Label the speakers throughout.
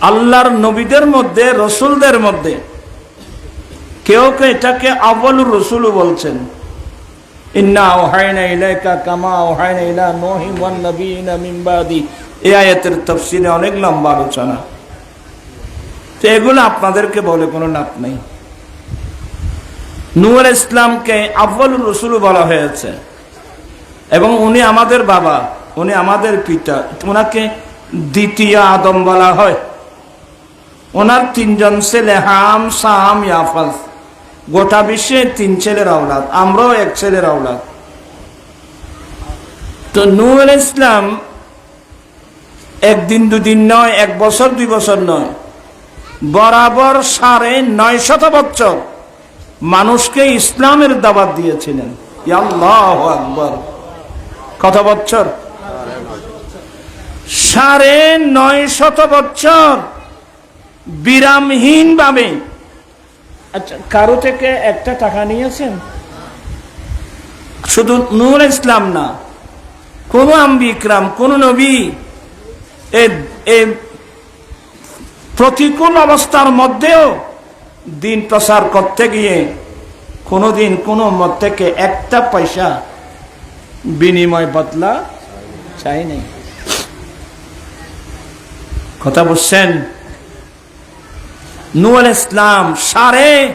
Speaker 1: আল্লাহর নবীদের মধ্যে, রসুলদের মধ্যে। কেউ কেউ এটাকে আবলুর রসুল বলছেন। ইন্না ওহাইনা ইলাইকা কামা ওহাইনা ইলা নহিম ওয়ান নবীনা মিন বাদি। এই আয়াতের অনেক লম্বা আলোচনা। তো এগুলো আপনাদেরকে বলে কোনো লাভ নেই। নূর ইসলামকে আফজলুর রসুল বলা হয়েছে। এবং উনি আমাদের বাবা, উনি আমাদের পিতা। ওনাকে দ্বিতীয় আদম বলা হয়। ওনার তিনজন ছেলে, হাম, সাম ইয়াফাজ গোটা বিশ্বে তিন ছেলের আওলাদ, আমরাও এক ছেলের আওলাদ। তো নূর ইসলাম একদিন দুদিন নয়, এক বছর, দুই বছর নয়, বরাবর সাড়ে নয় শত বছর মানুষকে ইসলামের দাবাত দিয়েছিলেন। আকবর। কত বছর? সাড়ে নয় শত বছর। বিরামহীন ভাবে আচ্ছা কারও থেকে একটা টাকা নিয়েছেন? শুধু নূর ইসলাম না, কোন আম্বি ইকরাম, কোন নবী প্রতিকূল অবস্থার মধ্যেও দিন প্রসার করতে গিয়ে কোনোদিন কোনো মত থেকে একটা পয়সা বিনিময় বদলা চাইনি কথা বলছেন নুয়াল ইসলাম সাড়ে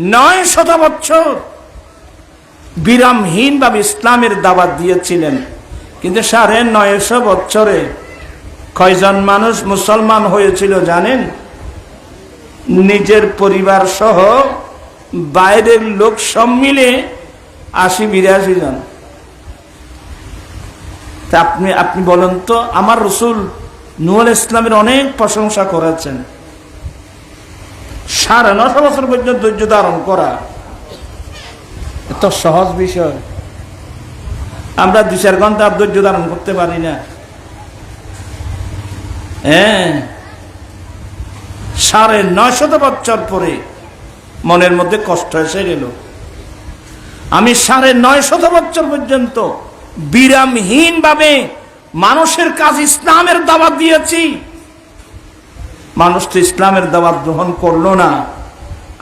Speaker 1: নয় শত বছর বিরামহীন ভাবে ইসলামের দাবাত দিয়েছিলেন। কিন্তু সাড়ে নয়শো বছরে কয়জন মানুষ মুসলমান হয়েছিল জানেন? নিজের পরিবার সহ বাইরের লোক সব মিলে আশি বিরাশি জন। তা আপনি আপনি বলেন তো, আমার রসুল নুয়াল ইসলামের অনেক প্রশংসা করেছেন। সাড়ে নশো বছর পর্যন্ত ধৈর্য ধারণ করা। এত সহজ বিষয়। আমরা দু চার ঘণ্টা ধৈর্য ধারণ করতে পারি না। হ্যাঁ। সাড়ে নয়শত বছর পরে মনের মধ্যে কষ্ট এসে গেল। আমি সাড়ে নয় শত বছর পর্যন্ত বিরামহীন ভাবে মানুষের কাজ ইসলামের দাবাত দিয়েছি। মানুষ তো ইসলামের দাবাত গ্রহণ করল না।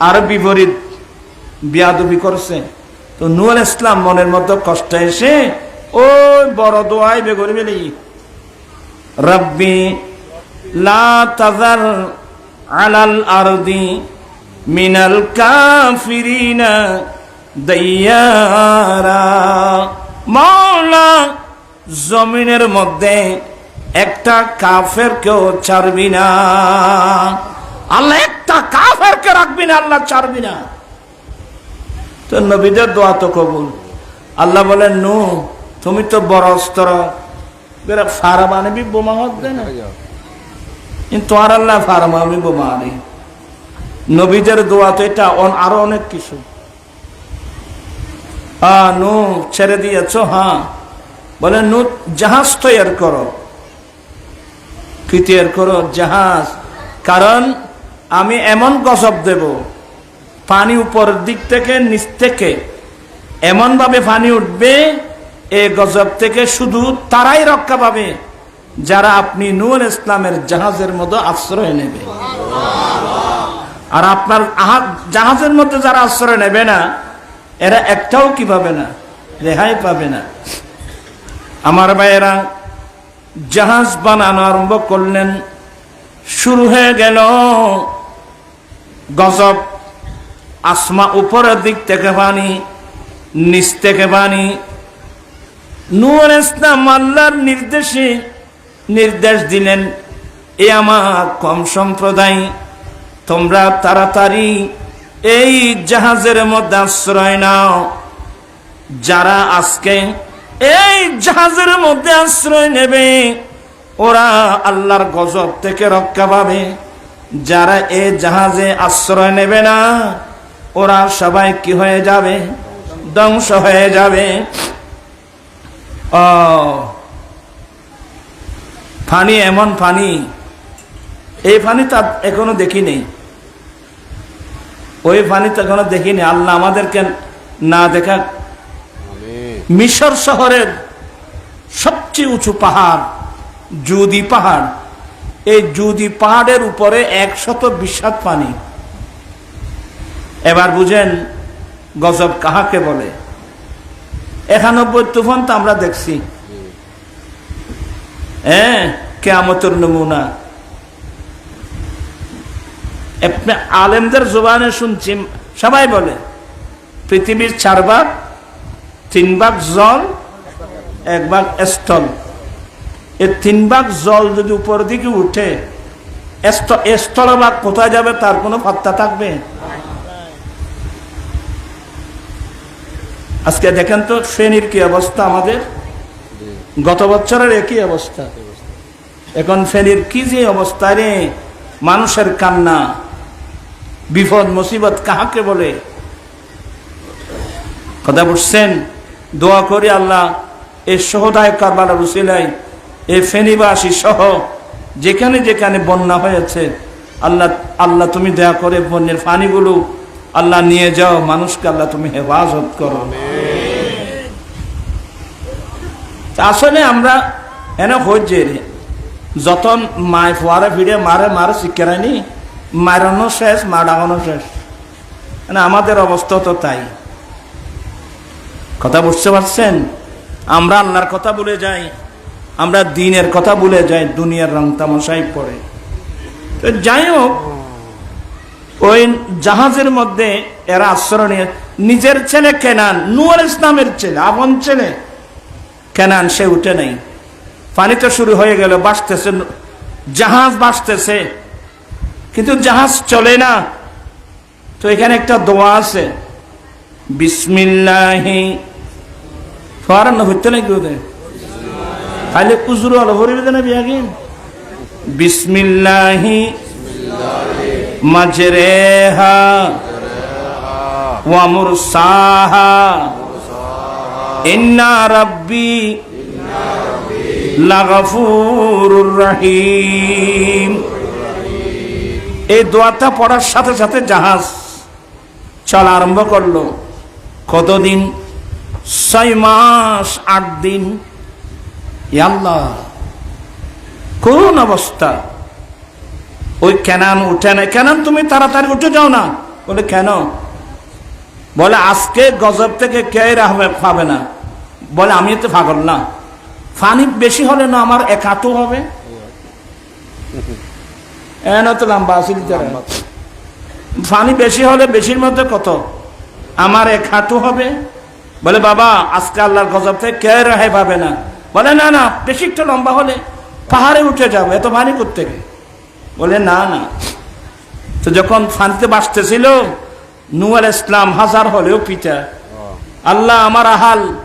Speaker 1: আর বিপরীত বিয়াদবি করছে। তো নুয়াল ইসলাম মনের মধ্যে কষ্ট এসে, ওই বড় দোয়াই বেগরে বেলি রব্বি, লা তাজার আলাল আরদি মিনাল কাফিরিনা দাইয়ারা। মাওলা, জমিনের মধ্যে একটা কাফের কেউ ছাড়বি না। আল্লাহ একটা কাফের কে রাখবি না, আল্লাহ ছাড়বি না। তো নবীদের দোয়া তো কবুল। আল্লাহ বলেন, নু, তুমি তো বড় অস্ত্র। বেরা ফারাম আনবি, বোমা হচ্ছে না? কিন্তু আর আল্লাহ ফারাম আমি বোমা আনি। নবীদের দোয়া তো এটা আরও অনেক কিছু। হ্যাঁ নু, ছেড়ে দিয়েছ? হ্যাঁ। বলে, নু, জাহাজ তৈরি করো। কি তৈরি করো জাহাজ। কারণ আমি এমন গজব দেব, পানি উপরের দিক থেকে, নিচ থেকে। এমন ভাবে পানি উঠবে, এ গজব থেকে শুধু তারাই রক্ষা পাবে, যারা আপনি নূর ইসলামের জাহাজের মতো আশ্রয় নেবে। আর আপনার জাহাজের মধ্যে যারা আশ্রয় নেবে না, এরা একটাও কি পাবে না? রেহাই পাবে না। আমার ভাইয়েরা জাহাজ বানানো আরম্ভ করলেন। শুরু হয়ে গেল গজব। আসমা উপরের দিক থেকে পানি নিচ থেকে পানি নুর ইসলাম আল্লাহর নির্দেশে নির্দেশ দিলেন, এ আমার কম সম্প্রদায়, তোমরা তাড়াতাড়ি এই জাহাজের মধ্যে আশ্রয় নাও। যারা আজকে এই জাহাজের মধ্যে আশ্রয় নেবে। ওরা আল্লাহর গজব থেকে রক্ষা পাবে। যারা এই জাহাজে আশ্রয় নেবে না, ওরা সবাই কি হয়ে যাবে? ধ্বংস হয়ে যাবে। ও, ফানি, এমন ফানি। এই ফানি তা এখনও দেখি নেই ওই পানি তো এখনও দেখিনি। আল্লাহ আমাদেরকে না দেখা মিশর শহরের সবচেয়ে উঁচু পাহাড়, জুদি পাহাড়। এই জুদি পাহাড়ের উপরে একশত বিস্বাদ পানি। এবার বুঝেন গজব কাহাকে বলে? একানব্বই তুফান তো আমরা দেখছি। হ্যাঁ কেয়ামতের নমুনা। আলেমদের জোবানে শুনছি, সবাই বলে, পৃথিবীর চার ভাগ তিন ভাগ জল এক ভাগ স্থল। এই তিন ভাগ জল যদি উপর দিকে উঠে স্থ- স্থলভাগ কোথায় যাবে তার কোনো পাত্তা থাকবে? আজকে দেখেন তো ফেনীর কি অবস্থা আমাদের? গত বছরের একই অবস্থা। এখন ফেনীর কি যে অবস্থা রে? মানুষের কান্না, বিপদ, মুসিবত কাহাকে বলে? কথা বুঝছেন? দোয়া করি আল্লাহ, এই সহদায় কারবালা রুসিলাই এই ফেনীবাসী সহ, যেখানে যেখানে বন্যা হয়েছে, আল্লাহ আল্লাহ তুমি দয়া করে বন্যের পানিগুলো আল্লাহ নিয়ে যাও, মানুষকে আল্লাহ তুমি হেফাজত করো। আসলে আমরা এনে হচ্ছে রে যত মায় ফোয়ারে ফিরে মারে মারে শিক্ষারানি মারানো শেষ মা ডাঙানো শেষ। মানে আমাদের অবস্থা তো তাই। কথা বুঝতে পারছেন? আমরা আল্লাহর কথা বলে যাই, আমরা দিনের কথা ভুলে যাই, দুনিয়ার রং তামশাই পড়ে। তো যাই হোক, ওই জাহাজের মধ্যে এরা আশ্রয় নিজের ছেলে কেনান, নুয়ার ইসলামের ছেলে, আপন ছেলে কেনান, সে উঠে নেই। পানি তো শুরু হয়ে গেল বাসতেছে জাহাজ বাসতেছে কিন্তু জাহাজ চলে না। তো এখানে একটা দোয়া আছে, বিসমিল্লাহি ফরান হইতে নাকি ওদের খালি কুজুর আলো ভরিবে না বিয়াগিন বিসমিল্লাহি মাজরেহা ওয়া মুরসাহা। ইন্না রাব্বি লাগাফুরুর রহিম। এই দোয়াটা পড়ার সাথে সাথে জাহাজ চলা আরম্ভ করল। কতদিন ছয় মাস, আট দিন। আল্লাহ কোন অবস্থা। ওই কেনান উঠে না কেনান, তুমি তাড়াতাড়ি উঠে যাও না। বলে, কেন? বলে, আজকে গজব থেকে কে রাহবে পাবে না? বলে আমি তো পাগল না। ফানি বেশি হলে না আমার এক হাঁটু হবে? তো লম্বা ফানি বেশি হলে বেশির মধ্যে কত? আমার এক হাঁটু হবে? বলে, বাবা, আজকে আল্লাহর গজব থেকে কে রেহাই পাবে না? বলে, না না, বেশি একটু লম্বা হলে পাহাড়ে উঠে যাব, এত ভারী করতে বলে, না না। তো যখন ফানিতে বাঁচতেছিল, নুয়াল ইসলাম হাজার হলেও পিতা আল্লাহ আমার আহাল।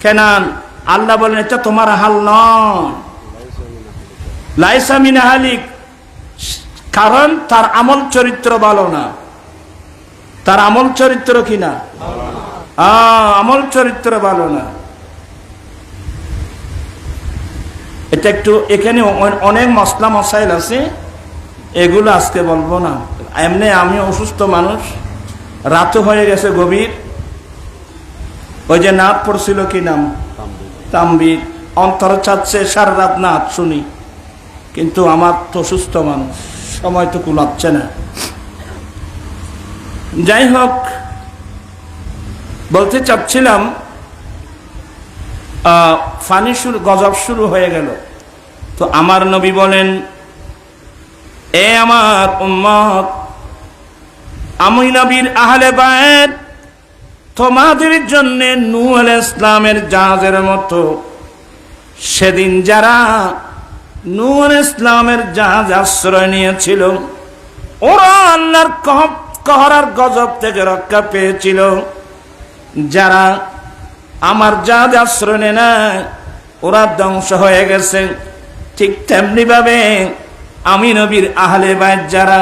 Speaker 1: কেনান, আল্লাহ বলেন, এটা তোমার আহাল নয়। আহালিক। কারণ তার আমল চরিত্র ভালো না। তার আমল চরিত্র কিনা আমল চরিত্র ভালো না। এটা একটু এখানে অনেক মশলা মশাইল আছে, এগুলো আজকে বলব না। এমনি আমি অসুস্থ মানুষ, রাতও হয়ে গেছে গভীর। ওই যে নাথ পড়ছিল কি নাম? তাম্বির। অন্তর চাচ্ছে, সারা রাত নাথ শুনি। কিন্তু আমার তো অসুস্থ মানুষ সময় তো কুলাচ্ছে না। যাই হোক বলতে চাচ্ছিলাম ফানি শুরু গজব শুরু হয়ে গেল। তো আমার নবী বলেন, এ আমার উম্মত, আমি নবীর আহলে বায়ের তোমাদের জন্য নূ ইসলামের জাহাজের মতো। সেদিন যারা নূ ইসলামের জাহাজ আশ্রয় নিয়েছিল, ওরা আল্লাহর কহ কহরার গজব থেকে রক্ষা পেয়েছিল। যারা আমার জাহাজ আশ্রয় নেয় না ওরা ধ্বংস হয়ে গেছে। ঠিক তেমনি ভাবে আমি নবীর আহলে বাইত যারা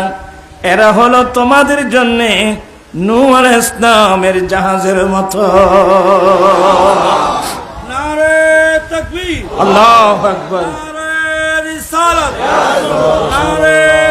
Speaker 1: এরা হলো তোমাদের জন্যে নূ আলাইহিস ইসলামের জাহাজের মতো। আল্লাহ আকবর।
Speaker 2: নারে